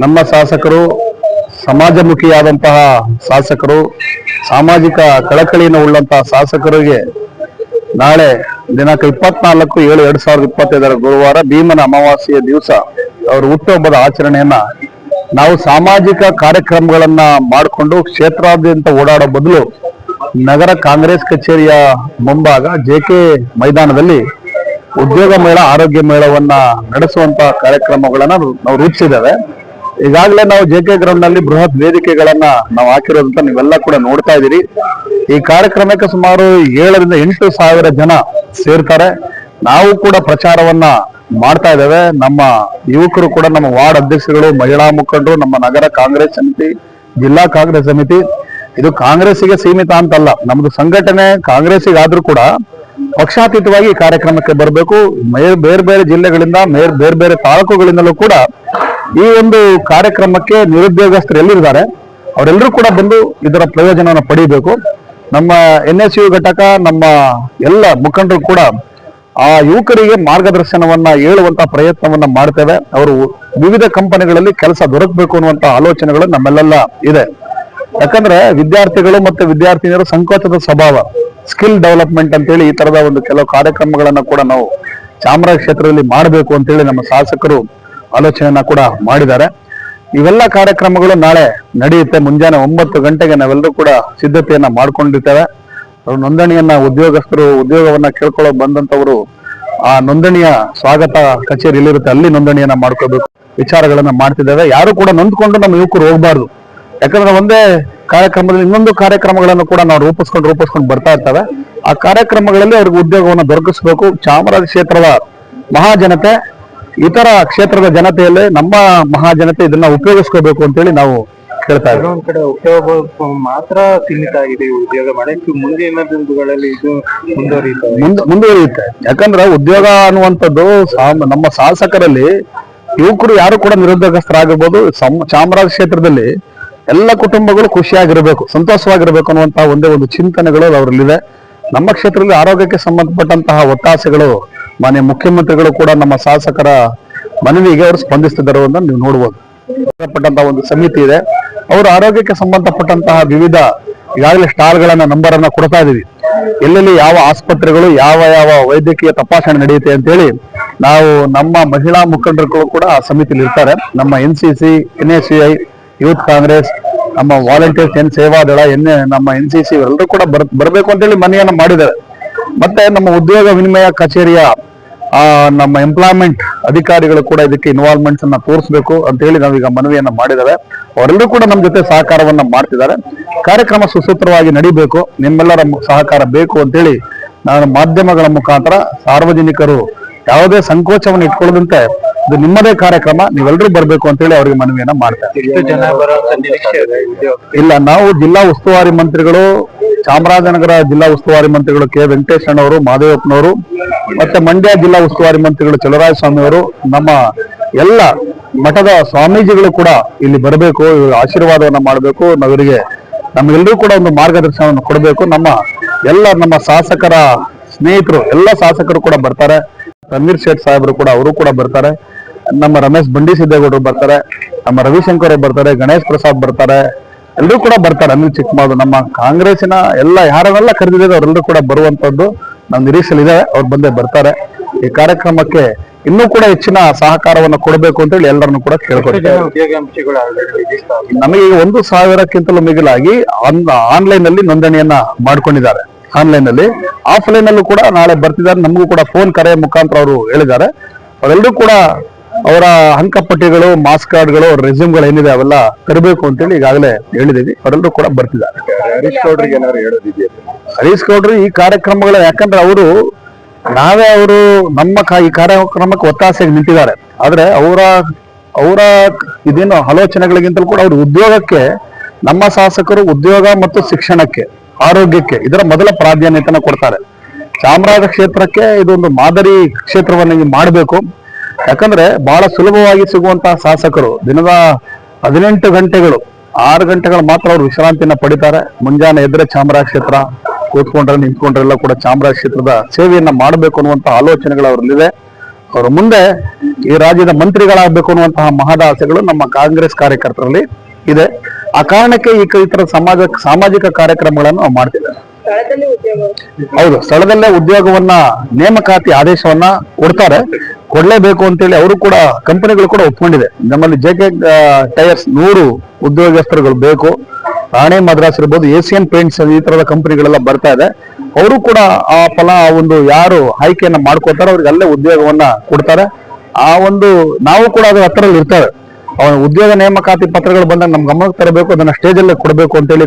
ನಮ್ಮ ಶಾಸಕರು, ಸಮಾಜಮುಖಿಯಾದಂತಹ ಶಾಸಕರು, ಸಾಮಾಜಿಕ ಕಳಕಳಿಯನ್ನು ಉಳ್ಳಂತಹ ಶಾಸಕರಿಗೆ ನಾಳೆ ದಿನಾಂಕ ಇಪ್ಪತ್ನಾಲ್ಕು ಏಳು ಎರಡ್ ಸಾವಿರದ ಇಪ್ಪತ್ತೈದರ ಗುರುವಾರ ಭೀಮನ ಅಮಾವಾಸ್ಯೆಯ ದಿವಸ ಅವರ ಹುಟ್ಟುಹಬ್ಬದ ಆಚರಣೆಯನ್ನ ನಾವು ಸಾಮಾಜಿಕ ಕಾರ್ಯಕ್ರಮಗಳನ್ನ ಮಾಡಿಕೊಂಡು ಕ್ಷೇತ್ರಾದ್ಯಂತ ಓಡಾಡೋ ಬದಲು ನಗರ ಕಾಂಗ್ರೆಸ್ ಕಚೇರಿಯ ಮುಂಭಾಗ ಜೆ ಕೆ ಮೈದಾನದಲ್ಲಿ ಉದ್ಯೋಗ ಮೇಳ, ಆರೋಗ್ಯ ಮೇಳವನ್ನ ನಡೆಸುವಂತಹ ಕಾರ್ಯಕ್ರಮಗಳನ್ನ ನಾವು ರೂಪಿಸಿದ್ದೇವೆ. ಈಗಾಗಲೇ ನಾವು ಜೆ ಕೆ ಗ್ರೌಂಡ್ನಲ್ಲಿ ಬೃಹತ್ ವೇದಿಕೆಗಳನ್ನ ನಾವು ಹಾಕಿರೋದಂತ ನೀವೆಲ್ಲ ಕೂಡ ನೋಡ್ತಾ ಇದ್ದೀರಿ. ಈ ಕಾರ್ಯಕ್ರಮಕ್ಕೆ ಸುಮಾರು ಏಳರಿಂದ ಎಂಟು ಸಾವಿರ ಜನ ಸೇರ್ತಾರೆ. ನಾವು ಕೂಡ ಪ್ರಚಾರವನ್ನ ಮಾಡ್ತಾ ಇದ್ದೇವೆ. ನಮ್ಮ ಯುವಕರು ಕೂಡ, ನಮ್ಮ ವಾರ್ಡ್ ಅಧ್ಯಕ್ಷರುಗಳು, ಮಹಿಳಾ ಮುಖಂಡರು, ನಮ್ಮ ನಗರ ಕಾಂಗ್ರೆಸ್ ಸಮಿತಿ, ಜಿಲ್ಲಾ ಕಾಂಗ್ರೆಸ್ ಸಮಿತಿ, ಇದು ಕಾಂಗ್ರೆಸ್ಸಿಗೆ ಸೀಮಿತ ಅಂತಲ್ಲ, ನಮ್ದು ಸಂಘಟನೆ ಕಾಂಗ್ರೆಸ್ಸಿಗಾದ್ರೂ ಕೂಡ ಪಕ್ಷಾತೀತವಾಗಿ ಕಾರ್ಯಕ್ರಮಕ್ಕೆ ಬರಬೇಕು. ಬೇರೆ ಬೇರೆ ಜಿಲ್ಲೆಗಳಿಂದ ಮೇರ್- ಬೇರೆ ಬೇರೆ ತಾಲೂಕುಗಳಿಂದಲೂ ಕೂಡ ಈ ಒಂದು ಕಾರ್ಯಕ್ರಮಕ್ಕೆ ನಿರುದ್ಯೋಗಸ್ಥರು ಎಲ್ಲಿದ್ದಾರೆ ಅವರೆಲ್ಲರೂ ಕೂಡ ಬಂದು ಇದರ ಪ್ರಯೋಜನವನ್ನು ಪಡಿಬೇಕು. ನಮ್ಮ ಎನ್ ಎಸ್ ಯು ಘಟಕ, ನಮ್ಮ ಎಲ್ಲ ಮುಖಂಡರು ಕೂಡ ಆ ಯುವಕರಿಗೆ ಮಾರ್ಗದರ್ಶನವನ್ನ ಹೇಳುವಂತ ಪ್ರಯತ್ನವನ್ನ ಮಾಡ್ತೇವೆ. ಅವರು ವಿವಿಧ ಕಂಪನಿಗಳಲ್ಲಿ ಕೆಲಸ ದೊರಕಬೇಕು ಅನ್ನುವಂತ ಆಲೋಚನೆಗಳು ನಮ್ಮಲ್ಲೆಲ್ಲ ಇದೆ. ಯಾಕಂದ್ರೆ ವಿದ್ಯಾರ್ಥಿಗಳು ಮತ್ತೆ ವಿದ್ಯಾರ್ಥಿನಿಯರು ಸಂಕೋಚದ ಸ್ವಭಾವ, ಸ್ಕಿಲ್ ಡೆವಲಪ್ಮೆಂಟ್ ಅಂತೇಳಿ ಈ ತರದ ಒಂದು ಕೆಲವು ಕಾರ್ಯಕ್ರಮಗಳನ್ನ ಕೂಡ ನಾವು ಚಾಮರಾಜ ಕ್ಷೇತ್ರದಲ್ಲಿ ಮಾಡಬೇಕು ಅಂತೇಳಿ ನಮ್ಮ ಶಾಸಕರು ಆಲೋಚನೆಯನ್ನ ಕೂಡ ಮಾಡಿದ್ದಾರೆ. ಇವೆಲ್ಲ ಕಾರ್ಯಕ್ರಮಗಳು ನಾಳೆ ನಡೆಯುತ್ತೆ. ಮುಂಜಾನೆ ಒಂಬತ್ತು ಗಂಟೆಗೆ ನಾವೆಲ್ಲರೂ ಕೂಡ ಸಿದ್ಧತೆಯನ್ನ ಮಾಡ್ಕೊಂಡಿರ್ತೇವೆ. ನೋಂದಣಿಯನ್ನ ಉದ್ಯೋಗಸ್ಥರು, ಉದ್ಯೋಗವನ್ನ ಕೇಳ್ಕೊಳ್ಳೋ ಬಂದಂತವರು ಆ ನೋಂದಣಿಯ ಸ್ವಾಗತ ಕಚೇರಿ ಎಲ್ಲಿರುತ್ತೆ ಅಲ್ಲಿ ನೋಂದಣಿಯನ್ನ ಮಾಡ್ಕೋಬೇಕು ವಿಚಾರಗಳನ್ನ ಮಾಡ್ತಿದ್ದೇವೆ. ಯಾರು ಕೂಡ ನೊಂದ್ಕೊಂಡು ನಮ್ಮ ಯುವಕರು ಹೋಗ್ಬಾರ್ದು. ಯಾಕಂದ್ರೆ ಒಂದೇ ಕಾರ್ಯಕ್ರಮದಲ್ಲಿ ಇನ್ನೊಂದು ಕಾರ್ಯಕ್ರಮಗಳನ್ನು ಕೂಡ ನಾವು ರೂಪಿಸ್ಕೊಂಡು ರೂಪಿಸ್ಕೊಂಡು ಬರ್ತಾ ಇರ್ತವೆ. ಆ ಕಾರ್ಯಕ್ರಮಗಳಲ್ಲಿ ಅವ್ರಿಗೆ ಉದ್ಯೋಗವನ್ನು ದೊರಕಿಸ್ಬೇಕು. ಚಾಮರಾಜ ಕ್ಷೇತ್ರದ ಮಹಾಜನತೆ ಇತರ ಕ್ಷೇತ್ರದ ಜನತೆಯಲ್ಲೇ ನಮ್ಮ ಮಹಾಜನತೆ ಇದನ್ನ ಉಪಯೋಗಿಸ್ಕೋಬೇಕು ಅಂತೇಳಿ ನಾವು ಕೇಳ್ತಾ ಇದ್ದೀವಿ. ಒಂದ್ ಕಡೆ ಉಪಯೋಗ ಮಾತ್ರ ಸೀಮಿತ ಆಗಿದೆ ಉದ್ಯೋಗ ಮಾಡಕ್ಕೆ ಮುಂದಿನ ದಿನಗಳಲ್ಲಿ ಇದು ಮುಂದುವರಿಯುತ್ತೆ. ಮುಂದೆ ಮುಂದುವರಿಯುತ್ತೆ. ಯಾಕಂದ್ರೆ ಉದ್ಯೋಗ ಅನ್ನುವಂಥದ್ದು ಸಾಮ್- ನಮ್ಮ ಶಾಸಕರಲ್ಲಿ ಯುವಕರು ಯಾರು ಕೂಡ ನಿರುದ್ಯೋಗಸ್ಥರಾಗಬಹುದು. ಸಮ್- ಚಾಮರಾಜ ಕ್ಷೇತ್ರದಲ್ಲಿ ಎಲ್ಲ ಕುಟುಂಬಗಳು ಖುಷಿಯಾಗಿರ್ಬೇಕು ಸಂತೋಷವಾಗಿರ್ಬೇಕು ಅನ್ನುವಂತಹ ಒಂದೇ ಒಂದು ಚಿಂತನೆಗಳು ಅವರಲ್ಲಿದೆ. ನಮ್ಮ ಕ್ಷೇತ್ರದಲ್ಲಿ ಆರೋಗ್ಯಕ್ಕೆ ಸಂಬಂಧಪಟ್ಟಂತಹ ಒತ್ತಾಸೆಗಳು ಮಾನ್ಯ ಮುಖ್ಯಮಂತ್ರಿಗಳು ಕೂಡ ನಮ್ಮ ಶಾಸಕರ ಮನವಿಗೆ ಅವರು ಸ್ಪಂದಿಸ್ತಿದ್ದಾರೆ ಅಂತ ನೀವು ನೋಡ್ಬೋದು. ಸಂಬಂಧಪಟ್ಟಂತಹ ಒಂದು ಸಮಿತಿ ಇದೆ. ಅವರು ಆರೋಗ್ಯಕ್ಕೆ ಸಂಬಂಧಪಟ್ಟಂತಹ ವಿವಿಧ ಈಗಾಗಲೇ ಸ್ಟಾರ್ಗಳನ್ನ ನಂಬರ್ ಅನ್ನ ಕೊಡ್ತಾ ಇದೀವಿ ಎಲ್ಲೆಲ್ಲಿ ಯಾವ ಆಸ್ಪತ್ರೆಗಳು, ಯಾವ ಯಾವ ವೈದ್ಯಕೀಯ ತಪಾಸಣೆ ನಡೆಯುತ್ತೆ ಅಂತೇಳಿ ನಾವು ನಮ್ಮ ಮಹಿಳಾ ಮುಖಂಡರುಗಳು ಕೂಡ ಆ ಸಮಿತಿಲಿ ಇರ್ತಾರೆ. ನಮ್ಮ N C C youth Congress ನಮ್ಮ ವಾಲಂಟಿಯರ್ಸ್ ಎನ್ ಸೇವಾದಳ ಎನ್ ನಮ್ಮ ಎನ್ ಸಿ ಸಿ ಇವರೆಲ್ಲರೂ ಕೂಡ ಬರ್, ಬರಬೇಕು ಅಂತೇಳಿ ಮನೆಯನ್ನ ಮಾಡಿದ್ದಾರೆ. ಮತ್ತೆ ನಮ್ಮ ಉದ್ಯೋಗ ವಿನಿಮಯ ಕಚೇರಿಯ ನಮ್ಮ ಎಂಪ್ಲಾಯ್ಮೆಂಟ್ ಅಧಿಕಾರಿಗಳು ಕೂಡ ಇದಕ್ಕೆ ಇನ್ವಾಲ್ವ್ಮೆಂಟ್ಸ್ ಅನ್ನ ತೋರಿಸಬೇಕು ಅಂತ ಹೇಳಿ ನಾವೀಗ ಮನವಿಯನ್ನ ಮಾಡಿದ್ದಾರೆ ಅವರೆಲ್ಲರೂ ಕೂಡ ನಮ್ಮ ಜೊತೆ ಸಹಕಾರವನ್ನ ಮಾಡ್ತಿದ್ದಾರೆ. ಕಾರ್ಯಕ್ರಮ ಸುಸೂತ್ರವಾಗಿ ನಡಿಬೇಕು. ನಿಮ್ಮೆಲ್ಲರ ಸಹಕಾರ ಬೇಕು ಅಂತೇಳಿ ನಾನು ಮಾಧ್ಯಮಗಳ ಮುಖಾಂತರ ಸಾರ್ವಜನಿಕರು ಯಾವುದೇ ಸಂಕೋಚವನ್ನು ಇಟ್ಕೊಳ್ಳದಂತೆ ಇದು ನಿಮ್ಮದೇ ಕಾರ್ಯಕ್ರಮ ನೀವೆಲ್ಲರೂ ಬರಬೇಕು ಅಂತೇಳಿ ಅವರಿಗೆ ಮನವಿಯನ್ನ ಮಾಡ್ತಾರೆ ಇಲ್ಲ ನಾವು ಜಿಲ್ಲಾ ಉಸ್ತುವಾರಿ ಮಂತ್ರಿಗಳು ಚಾಮರಾಜನಗರ ಜಿಲ್ಲಾ ಉಸ್ತುವಾರಿ ಮಂತ್ರಿಗಳು ಕೆ. ವೆಂಕಟೇಶ್ ಅಣ್ಣವರು ಮಾದೇವಪ್ಪನವರು ಮತ್ತೆ ಮಂಡ್ಯ ಜಿಲ್ಲಾ ಉಸ್ತುವಾರಿ ಮಂತ್ರಿಗಳು ಚಲರಾಯ ಸ್ವಾಮಿ ಅವರು ನಮ್ಮ ಎಲ್ಲ ಮಠದ ಸ್ವಾಮೀಜಿಗಳು ಕೂಡ ಇಲ್ಲಿ ಬರಬೇಕು ಆಶೀರ್ವಾದವನ್ನ ಮಾಡಬೇಕು ನಾವಿವರಿಗೆ ನಮ್ಗೆಲ್ಲರೂ ಕೂಡ ಒಂದು ಮಾರ್ಗದರ್ಶನವನ್ನು ಕೊಡಬೇಕು. ನಮ್ಮ ಎಲ್ಲ ನಮ್ಮ ಶಾಸಕರ ಸ್ನೇಹಿತರು ಎಲ್ಲ ಶಾಸಕರು ಕೂಡ ಬರ್ತಾರೆ. ರಣವೀರ್ ಶೇಟ್ ಸಾಹೇಬರು ಕೂಡ ಅವರು ಕೂಡ ಬರ್ತಾರೆ. ನಮ್ಮ ರಮೇಶ್ ಬಂಡಿ ಸಿದ್ದೇಗೌಡರು ಬರ್ತಾರೆ. ನಮ್ಮ ರವಿಶಂಕರ್ ಅವ್ರು ಬರ್ತಾರೆ. ಗಣೇಶ್ ಪ್ರಸಾದ್ ಬರ್ತಾರೆ. ಎಲ್ಲರೂ ಕೂಡ ಬರ್ತಾರೆ. ಅನಿಲ್ ಚಿಕ್ಕಮಾದು ನಮ್ಮ ಕಾಂಗ್ರೆಸ್ಸಿನ ಎಲ್ಲ ಯಾರನ್ನೆಲ್ಲ ಕರೆದಿದ್ದಾರೆ ಅವರೆಲ್ಲರೂ ಕೂಡ ಬರುವಂತದ್ದು ನಮ್ಮ ನಿರೀಕ್ಷೆಲಿದೆ ಅವ್ರು ಬಂದೇ ಬರ್ತಾರೆ. ಈ ಕಾರ್ಯಕ್ರಮಕ್ಕೆ ಇನ್ನೂ ಕೂಡ ಹೆಚ್ಚಿನ ಸಹಕಾರವನ್ನು ಕೊಡಬೇಕು ಅಂತ ಹೇಳಿ ಎಲ್ಲರನ್ನು ಕೂಡ ಕೇಳ್ಕೊಳ್ತೇವೆ. ನಮಗೆ ಒಂದು ಸಾವಿರಕ್ಕಿಂತಲೂ ಮಿಗಿಲಾಗಿ ಆನ್ಲೈನ್ ಅಲ್ಲಿ ನೋಂದಣಿಯನ್ನ ಮಾಡ್ಕೊಂಡಿದ್ದಾರೆ. ಆನ್ಲೈನ್ ಅಲ್ಲಿ. ಆಫ್ಲೈನ್ ಅಲ್ಲೂ ಕೂಡ ನಾಳೆ ಬರ್ತಿದ್ದಾರೆ. ನಮಗೂ ಕೂಡ ಫೋನ್ ಕರೆ ಮುಖಾಂತರ ಅವರು ಹೇಳಿದ್ದಾರೆ. ಅವರೆಲ್ಲರೂ ಕೂಡ ಅವರ ಅಂಕಪಟ್ಟಿಗಳು ಮಾಸ್ ಕಾರ್ಡ್ಗಳು ಅವ್ರ ರೆಸ್ಯೂಮ್ಗಳು ಏನಿದೆ ಅವೆಲ್ಲ ತರಬೇಕು ಅಂತೇಳಿ ಈಗಾಗಲೇ ಹೇಳಿದೀವಿ ಅವರೆಲ್ಲರೂ ಕೂಡ ಬರ್ತಿದ್ದಾರೆ. ಹರೀಶ್ ಗೌಡ್ರಿಗೆ ಏನಾದ್ರು ಹೇಳೋದಿದೆಯಾ? ಹರೀಶ್ ಗೌಡ್ರು ಈ ಕಾರ್ಯಕ್ರಮಗಳು ಯಾಕಂದ್ರೆ ಅವರು ನಾವೇ ಅವರು ನಮ್ಮ ಈ ಕಾರ್ಯಕ್ರಮಕ್ಕೆ ಒತ್ತಾಸೆಗೆ ನಿಂತಿದ್ದಾರೆ. ಆದ್ರೆ ಅವರ ಅವರ ಇದೇನು ಆಲೋಚನೆಗಳಿಗಿಂತಲೂ ಕೂಡ ಅವ್ರ ಉದ್ಯೋಗಕ್ಕೆ ನಮ್ಮ ಶಾಸಕರು ಉದ್ಯೋಗ ಮತ್ತು ಶಿಕ್ಷಣಕ್ಕೆ, ಆರೋಗ್ಯಕ್ಕೆ ಇದರ ಮೊದಲ ಪ್ರಾಧಾನ್ಯತೆನ ಕೊಡ್ತಾರೆ. ಚಾಮರಾಜ ಕ್ಷೇತ್ರಕ್ಕೆ ಇದೊಂದು ಮಾದರಿ ಕ್ಷೇತ್ರವನ್ನು ಮಾಡಬೇಕು. ಯಾಕಂದ್ರೆ ಬಹಳ ಸುಲಭವಾಗಿ ಸಿಗುವಂತಹ ಶಾಸಕರು ದಿನದ ಹದಿನೆಂಟು ಗಂಟೆಗಳು, ಆರು ಗಂಟೆಗಳು ಮಾತ್ರ ಅವರು ವಿಶ್ರಾಂತಿನ ಪಡಿತಾರೆ. ಮುಂಜಾನೆ ಎದ್ರೆ ಚಾಮರಾಜ ಕ್ಷೇತ್ರ, ಕೂತ್ಕೊಂಡ್ರೆ ನಿಂತ್ಕೊಂಡ್ರೆಲ್ಲ ಕೂಡ ಚಾಮರಾಜ ಕ್ಷೇತ್ರದ ಸೇವೆಯನ್ನ ಮಾಡಬೇಕು ಅನ್ನುವಂತಹ ಆಲೋಚನೆಗಳು ಅವರಲ್ಲಿವೆ. ಅವರು ಮುಂದೆ ಈ ರಾಜ್ಯದ ಮಂತ್ರಿಗಳಾಗಬೇಕು ಅನ್ನುವಂತಹ ಮಹದಾಸೆಗಳು ನಮ್ಮ ಕಾಂಗ್ರೆಸ್ ಕಾರ್ಯಕರ್ತರಲ್ಲಿ ಇದೆ. ಆ ಕಾರಣಕ್ಕೆ ಈ ಕ- ಈ ತರ ಸಮಾಜ ಸಾಮಾಜಿಕ ಕಾರ್ಯಕ್ರಮಗಳನ್ನು ನಾವು ಮಾಡ್ತಿದ್ದೇವೆ ಹೌದು ಸ್ಥಳದಲ್ಲೇ ಉದ್ಯೋಗವನ್ನ ನೇಮಕಾತಿ ಆದೇಶವನ್ನ ಕೊಡ್ತಾರೆ. ಕೊಡ್ಲೇಬೇಕು ಅಂತೇಳಿ ಅವರು ಕೂಡ ಕಂಪನಿಗಳು ಕೂಡ ಒಪ್ಕೊಂಡಿದೆ. ನಮ್ಮಲ್ಲಿ ಜೆ ಕೆ ಟೈರ್ಸ್ ನೂರು ಉದ್ಯೋಗಸ್ಥರುಗಳು ಬೇಕು. ರಾಣೆ ಮದ್ರಾಸ್ ಇರ್ಬೋದು ಏಷಿಯನ್ ಪೇಂಟ್ಸ್ ಈ ತರದ ಕಂಪನಿಗಳೆಲ್ಲ ಬರ್ತಾ ಇದೆ. ಅವರು ಕೂಡ ಆ ಫಲ ಆ ಒಂದು ಯಾರು ಆಯ್ಕೆಯನ್ನ ಮಾಡ್ಕೋತಾರೋ ಅವ್ರಿಗೆ ಅಲ್ಲೇ ಉದ್ಯೋಗವನ್ನ ಕೊಡ್ತಾರೆ. ಆ ಒಂದು ನಾವು ಕೂಡ ಅದ್ರ ಹತ್ತಿರಲ್ಲಿ ಇರ್ತೇವೆ ಅವನ ಉದ್ಯೋಗ ನೇಮಕಾತಿ ಪತ್ರಗಳು ಬಂದಾಗ ನಮ್ ಗಮನಕ್ಕೆ ತರಬೇಕು ಅದನ್ನ ಸ್ಟೇಜ್ ಅಲ್ಲೇ ಕೊಡಬೇಕು ಅಂತೇಳಿ